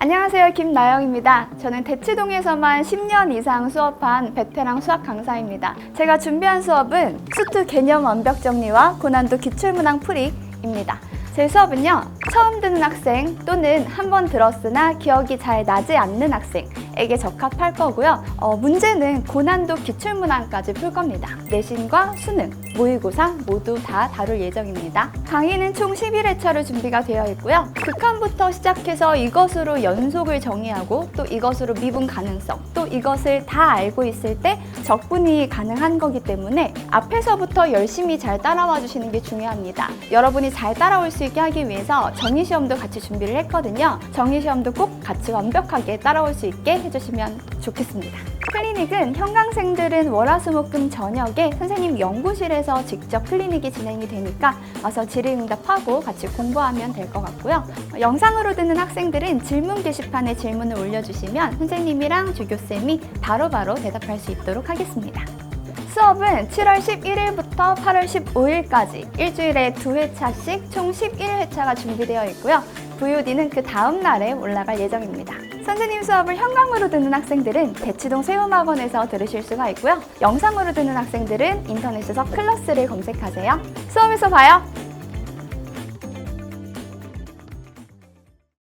안녕하세요. 김나영입니다. 저는 대치동에서만 10년 이상 수업한 베테랑 수학 강사입니다. 제가 준비한 수업은 수투 개념 완벽 정리와 고난도 기출문항 풀이입니다. 제 수업은요, 처음 듣는 학생 또는 한 번 들었으나 기억이 잘 나지 않는 학생에게 적합할 거고요. 어, 문제는 고난도 기출문항까지 풀 겁니다. 내신과 수능, 모의고사 모두 다 다룰 예정입니다. 강의는 총 11회차로 준비가 되어 있고요. 극한부터 시작해서 이것으로 연속을 정의하고 또 이것으로 미분 가능성, 또 이것을 다 알고 있을 때 적분이 가능한 거기 때문에 앞에서부터 열심히 잘 따라와 주시는 게 중요합니다. 여러분이 잘 따라올 수 있게 하기 위해서 정의 시험도 같이 준비를 했거든요. 정의 시험도 꼭 같이 완벽하게 따라올 수 있게 해주시면 좋겠습니다. 클리닉은 현강생들은 월화수목금 저녁에 선생님 연구실에서 직접 클리닉이 진행이 되니까 와서 질의응답하고 같이 공부하면 될 것 같고요. 어, 영상으로 듣는 학생들은 질문 게시판에 질문을 올려주시면 선생님이랑 조교쌤이 바로바로 대답할 수 있도록 하겠습니다. 수업은 7월 11일부터 8월 15일까지 일주일에 두 회차씩 총 11회차가 준비되어 있고요. VOD는 그 다음 날에 올라갈 예정입니다. 선생님 수업을 현강으로 듣는 학생들은 대치동 세움학원에서 들으실 수가 있고요. 영상으로 듣는 학생들은 인터넷에서 클래스를 검색하세요. 수업에서 봐요.